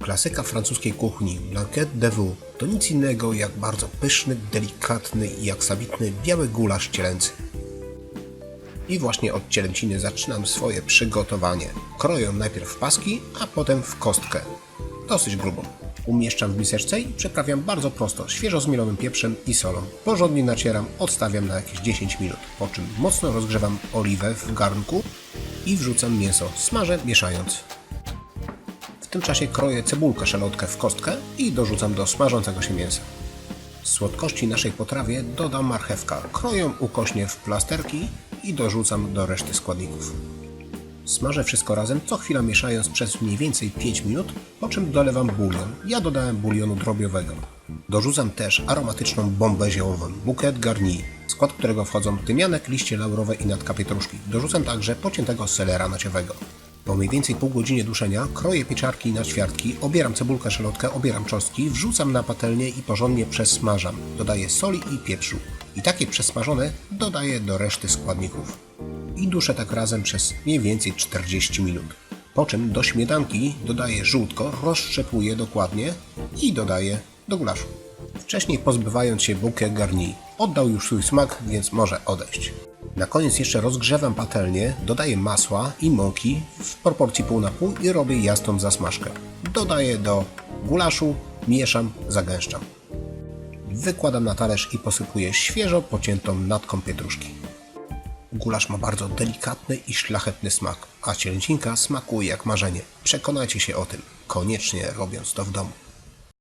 Klasyka francuskiej kuchni Blanquette de Veau to nic innego jak bardzo pyszny, delikatny i aksamitny biały gulasz cielęcy. I właśnie od cielęciny zaczynam swoje przygotowanie. Kroję najpierw w paski, a potem w kostkę. Dosyć grubo. Umieszczam w miseczce i przyprawiam bardzo prosto, świeżo zmielonym pieprzem i solą. Porządnie nacieram, odstawiam na jakieś 10 minut, po czym mocno rozgrzewam oliwę w garnku i wrzucam mięso, smażę mieszając. Tym czasie kroję cebulkę szalotkę w kostkę i dorzucam do smażącego się mięsa. Słodkości naszej potrawie dodam marchewka. Kroję ukośnie w plasterki i dorzucam do reszty składników. Smażę wszystko razem, co chwila mieszając przez mniej więcej 5 minut, po czym dolewam bulion. Ja dodałem bulionu drobiowego. Dorzucam też aromatyczną bombę ziołową, bukiet garni, w skład którego wchodzą tymianek, liście laurowe i natka pietruszki. Dorzucam także pociętego selera naciowego. Po mniej więcej pół godzinie duszenia kroję pieczarki na ćwiartki, obieram cebulkę szalotkę, obieram czosnki, wrzucam na patelnię i porządnie przesmażam. Dodaję soli i pieprzu. I takie przesmażone dodaję do reszty składników. I duszę tak razem przez mniej więcej 40 minut. Po czym do śmietanki dodaję żółtko, rozszczepuję dokładnie i dodaję do gulaszu. Wcześniej pozbywając się bukę garni. Oddał już swój smak, więc może odejść. Na koniec jeszcze rozgrzewam patelnię, dodaję masła i mąki w proporcji pół na pół i robię jasną zasmażkę. Dodaję do gulaszu, mieszam, zagęszczam. Wykładam na talerz i posypuję świeżo pociętą natką pietruszki. Gulasz ma bardzo delikatny i szlachetny smak, a cielęcinka smakuje jak marzenie. Przekonajcie się o tym, koniecznie robiąc to w domu.